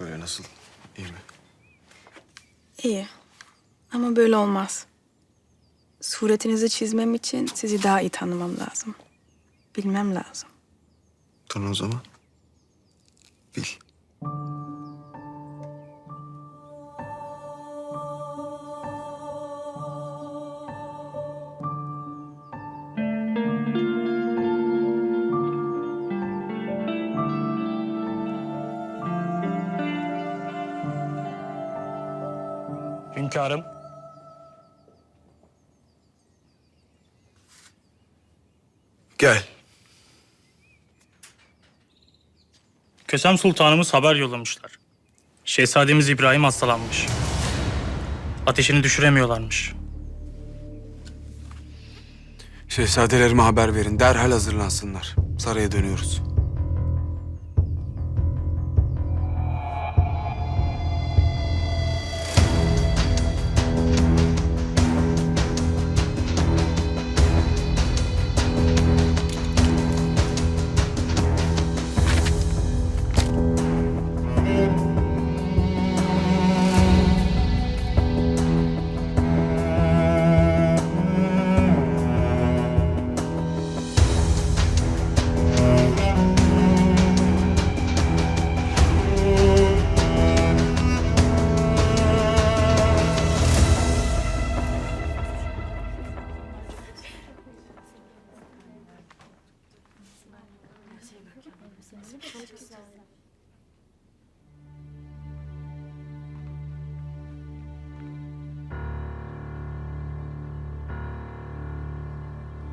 Böyle nasıl? İyi mi? İyi. Ama böyle olmaz. Suretinizi çizmem için sizi daha iyi tanımam lazım. Bilmem lazım. Tanı o zaman. Bil. Gel. Kösem Sultanımız haber yollamışlar. Şehzademiz İbrahim hastalanmış. Ateşini düşüremiyorlarmış. Şehzadelerime haber verin. Derhal hazırlansınlar. Saraya dönüyoruz.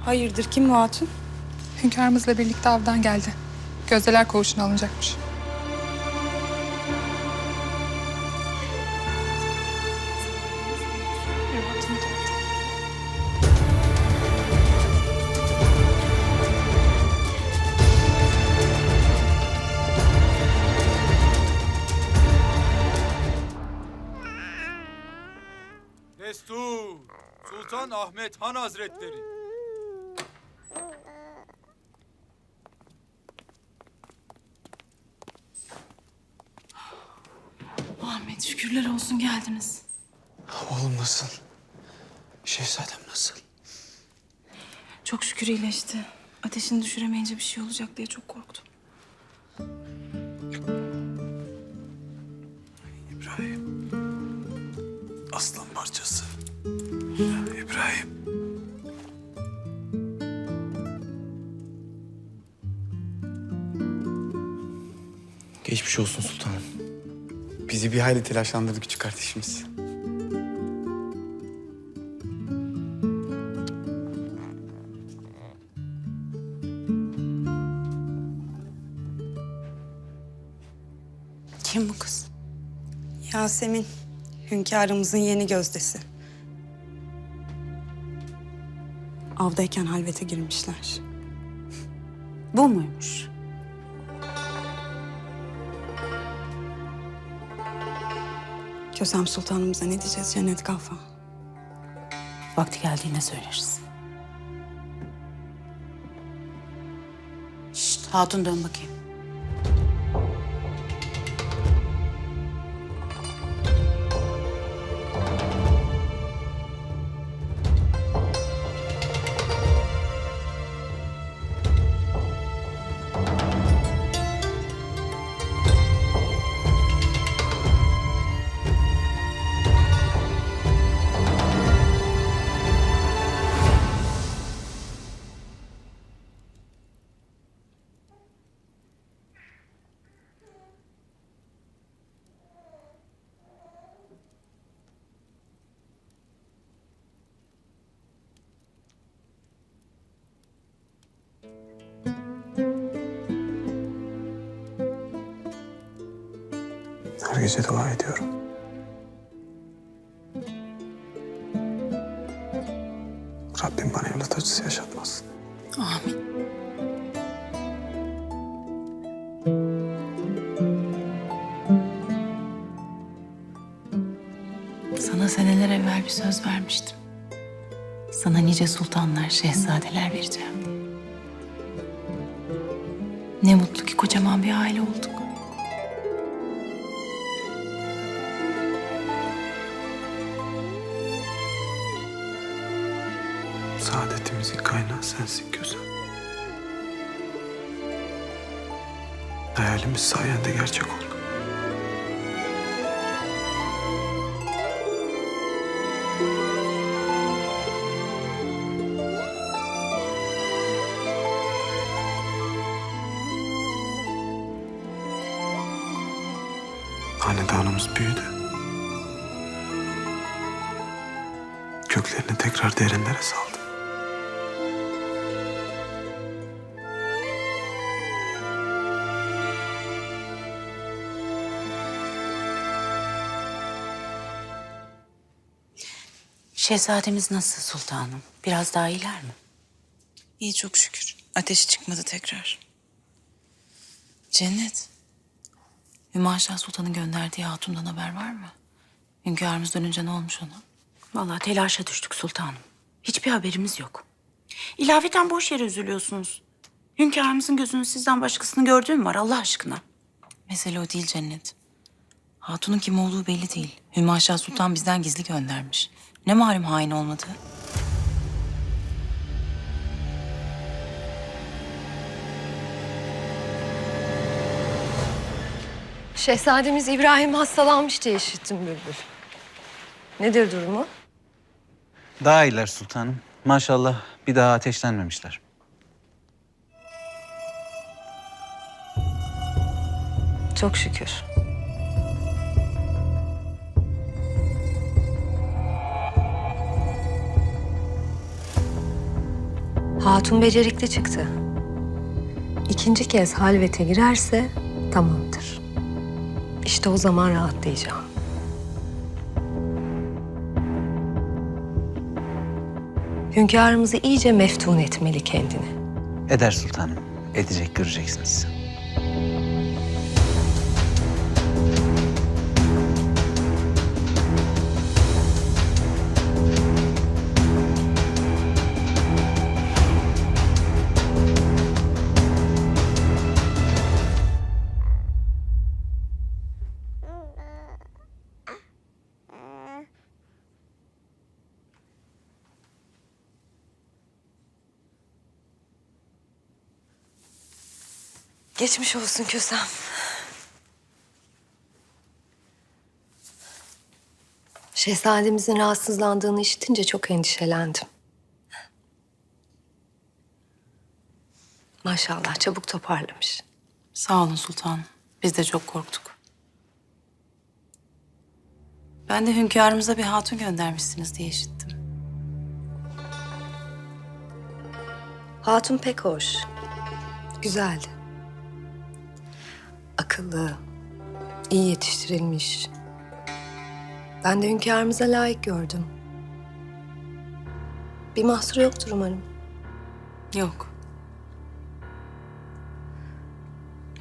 Hayırdır kim bu hatun? Hünkârımızla birlikte avdan geldi. Gözdeler koğuşuna alınacakmış. Destur! Sultan Ahmet Han Hazretleri. Ahmet şükürler olsun geldiniz. Oğlum nasıl? Şehzadem nasıl? Çok şükür iyileşti. Ateşini düşüremeyince bir şey olacak diye çok korktum. İbrahim. Aslan parçası. İbrahim. Geçmiş olsun sultanım. Bizi bir hayli telaşlandırdı küçük kardeşimiz. Kim bu kız? Yasemin, hünkârımızın yeni gözdesi. Avdayken halvete girmişler. Bu muymuş? Kösem Sultanımıza ne diyeceğiz Cennet Kalfa? Vakti geldiğinde söyleriz. Şşt hatun dön bakayım. Gece dua ediyorum. Rabbim bana evlat acısı yaşatmasın. Amin. Sana seneler evvel bir söz vermiştim. Sana nice sultanlar, şehzadeler vereceğim. Ne mutlu ki kocaman bir aile olduk. Hayalimiz sayende gerçek oldu. Hanedanımız büyüdü. Köklerini tekrar derinlere saldı. Şehzademiz nasıl sultanım? Biraz daha iyiler mi? İyi çok şükür. Ateşi çıkmadı tekrar. Cennet. Hümaşa Sultan'ın gönderdiği hatundan haber var mı? Hünkârımız dönünce ne olmuş ona? Vallahi telaşa düştük sultanım. Hiçbir haberimiz yok. İlaveten boş yere üzülüyorsunuz. Hünkârımızın gözünün sizden başkasını gördüğü mü var Allah aşkına? Mesele o değil Cennet. Hatunun kim olduğu belli değil. Hümaşa Sultan bizden gizli göndermiş. Ne malum hain olmadığı? Şehzademiz İbrahim hastalanmış diye işittim Bülbül. Nedir durumu? Daha iyiler sultanım. Maşallah bir daha ateşlenmemişler. Çok şükür. Hatun becerikli çıktı. İkinci kez halvete girerse tamamdır. İşte o zaman rahatlayacağım. Hünkârımızı iyice meftun etmeli kendini. Eder sultanım. Edecek göreceksiniz. Geçmiş olsun Kösem. Şehzademizin rahatsızlandığını işitince çok endişelendim. Maşallah çabuk toparlamış. Sağ olun sultanım. Biz de çok korktuk. Ben de hünkârımıza bir hatun göndermişsiniz diye işittim. Hatun pek hoş. Güzeldi. Akıllı, iyi yetiştirilmiş. Ben de hünkârımıza layık gördüm. Bir mahsuru yoktur umarım. Yok.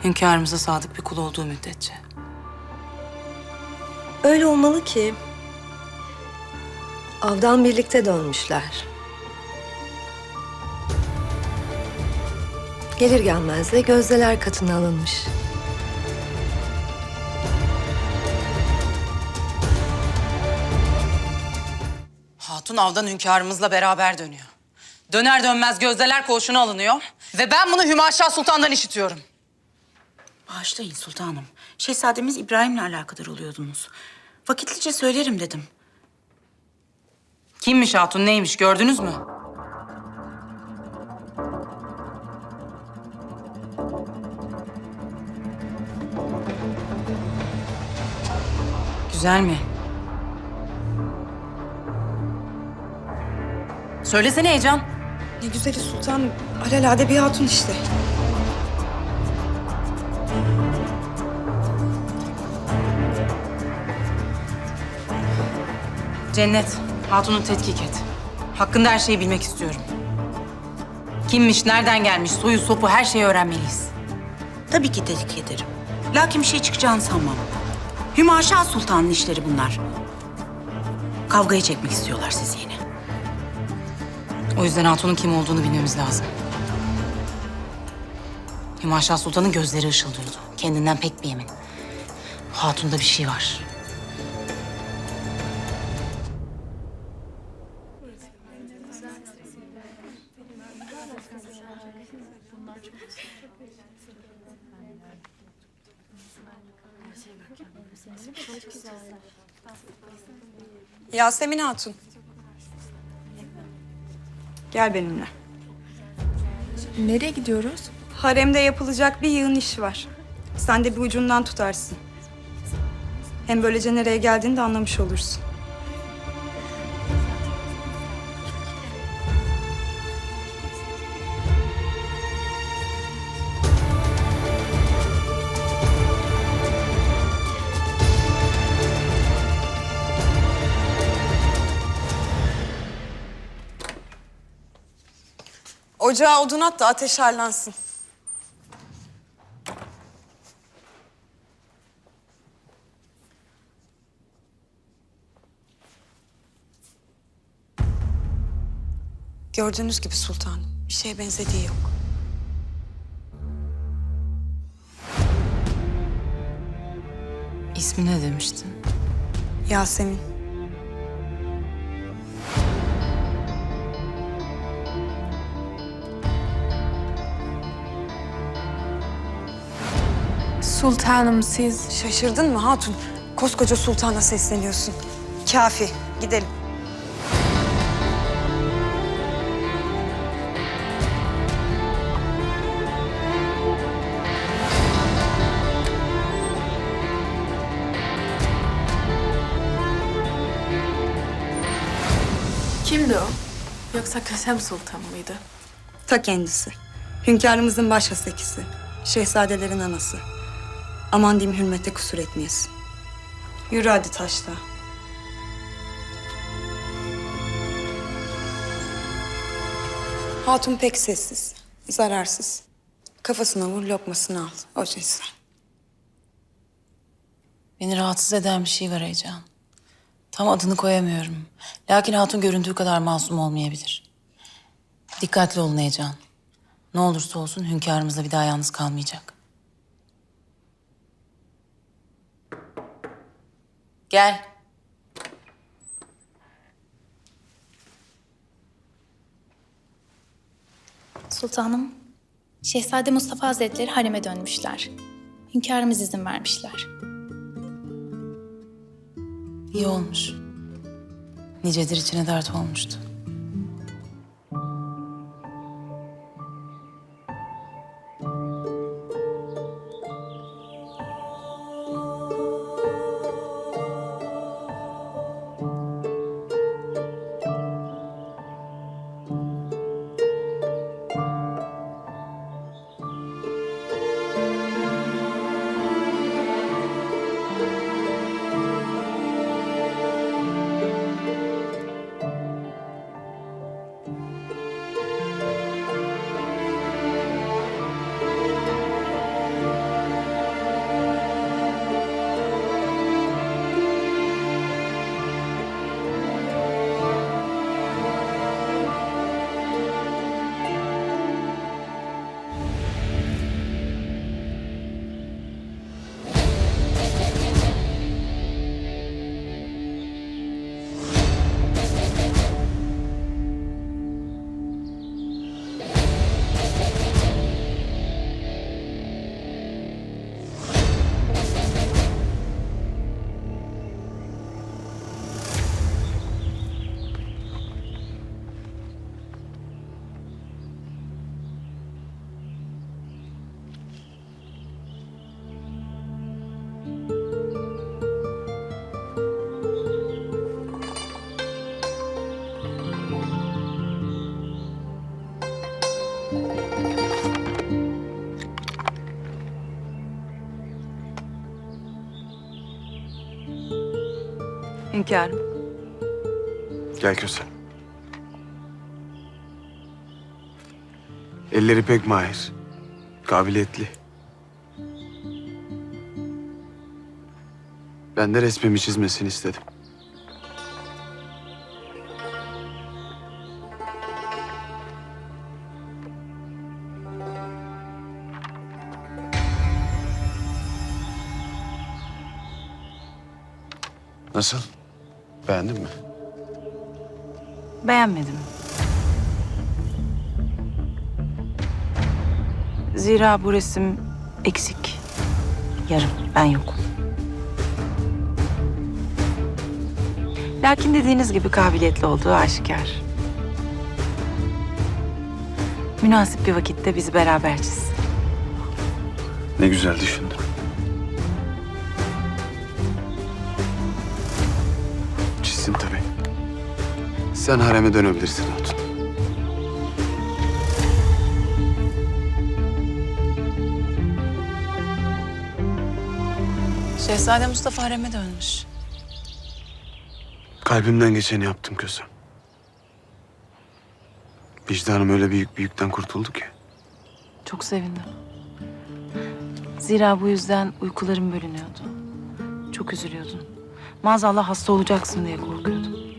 Hünkârımıza sadık bir kul olduğu müddetçe. Öyle olmalı ki avdan birlikte dönmüşler. Gelir gelmez de gözdeler katına alınmış. Hatun avdan hünkârımızla beraber dönüyor. Döner dönmez gözdeler koğuşuna alınıyor. Ve ben bunu Hümaşa Sultan'dan işitiyorum. Bağışlayın sultanım. Şehzademiz İbrahim'le alakadar oluyordunuz. Vakitlice söylerim dedim. Kimmiş hatun neymiş gördünüz mü? Güzel mi? Söylesene Heyecan. Ne güzeli sultan. Alelade bir hatun işte. Cennet, hatunu tetkik et. Hakkında her şeyi bilmek istiyorum. Kimmiş, nereden gelmiş, soyu sopu her şeyi öğrenmeliyiz. Tabii ki tetkik ederim. Lakin bir şey çıkacağını sanmam. Hümaşa Sultan'ın işleri bunlar. Kavgayı çekmek istiyorlar siz yine. O yüzden hatunun kim olduğunu bilmemiz lazım. Hümaşa Sultan'ın gözleri ışıldıyordu. Kendinden pek bir emin. Hatun'da bir şey var. Yasemin Hatun. Gel benimle. Nereye gidiyoruz? Haremde yapılacak bir yığın iş var. Sen de bir ucundan tutarsın. Hem böylece nereye geldiğini de anlamış olursun. Ocağa odun at da ateş harlansın. Gördüğünüz gibi sultanım, bir şeye benzediği yok. İsmi ne demiştin? Yasemin. Sultanım siz... Şaşırdın mı hatun? Koskoca sultana sesleniyorsun. Kafi, gidelim. Kimdi o? Yoksa Kasem Sultan mıydı? Ta kendisi. Hünkârımızın baş hasekisi. Şehzadelerin anası. Aman diyeyim hürmette kusur etmeyesin. Yürü hadi taşla. Hatun pek sessiz, zararsız. Kafasına vur, lokmasını al. O cinsten. Beni rahatsız eden bir şey var Heyecan. Tam adını koyamıyorum. Lakin hatun göründüğü kadar masum olmayabilir. Dikkatli olun Heyecan. Ne olursa olsun hünkârımızla bir daha yalnız kalmayacak. Gel. Sultanım, Şehzade Mustafa Hazretleri hareme dönmüşler. Hünkârımız izin vermişler. İyi olmuş. Nicedir içine dert olmuştu. Hünkârım. Gel Kösem. Elleri pek mahir. Kabiliyetli. Ben de resmimi çizmesini istedim. Nasıl? Beğendin mi? Beğenmedim. Zira bu resim eksik. Yarım. Ben yokum. Lakin dediğiniz gibi kabiliyetli olduğu aşikar. Münasip bir vakitte biz beraberciz. Ne güzel düşündün. Sen hareme dönebilirsin Hatun. Şehzade Mustafa hareme dönmüş. Kalbimden geçeni yaptım Kösem. Vicdanım öyle büyük bir yükten kurtuldu ki. Çok sevindim. Zira bu yüzden uykularım bölünüyordu. Çok üzülüyordum. Maazallah hasta olacaksın diye korkuyordum.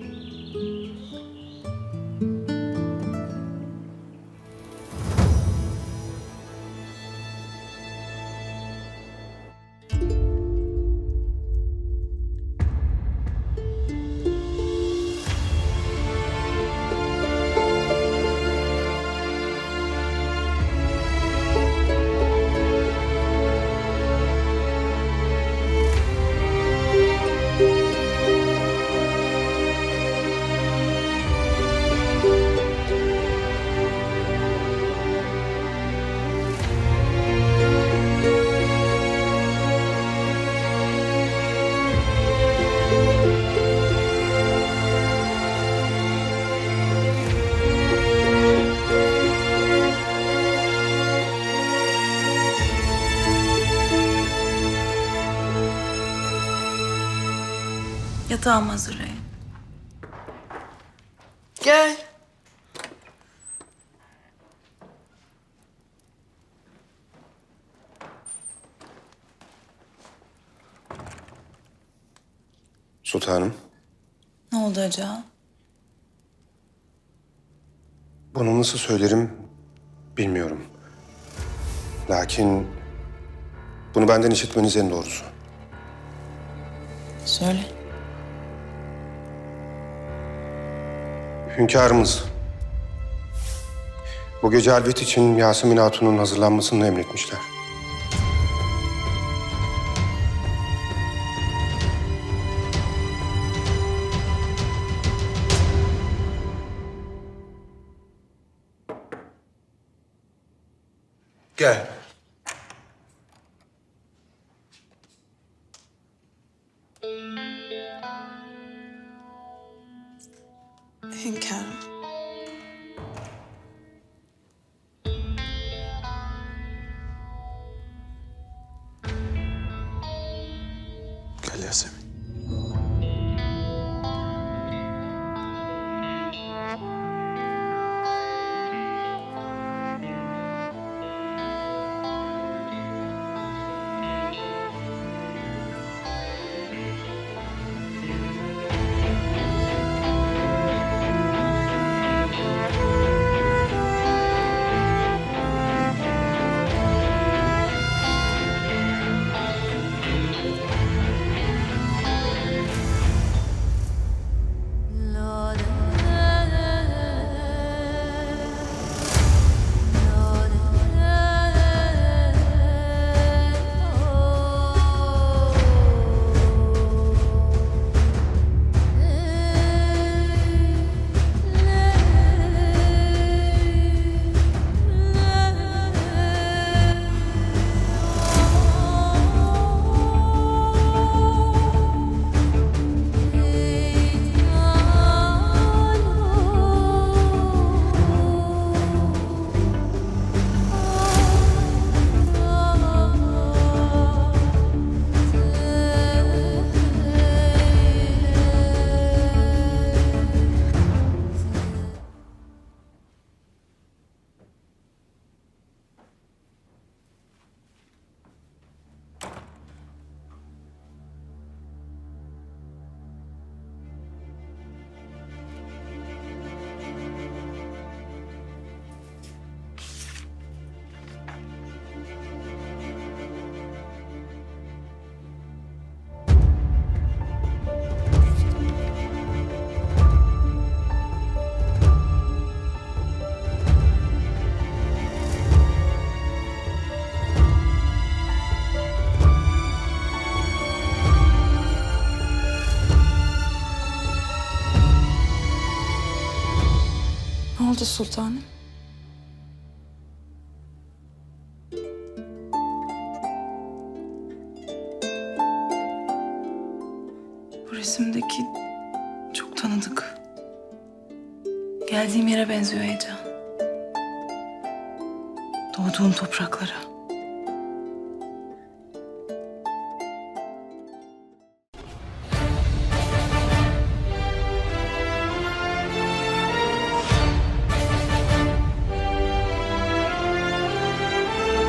Yatağımı hazırlayın. Gel. Sultanım, Ne oldu Aca? bunu nasıl söylerim bilmiyorum. Lakin bunu benden işitmeniz en doğrusu. Söyle. Hünkârımız bu gece halvet için Yasemin Hatun'un hazırlanmasını emretmişler. Gel. Oldu sultanım? Bu resimdeki çok tanıdık. Geldiğim yere benziyor Heyecan. Doğduğum topraklara.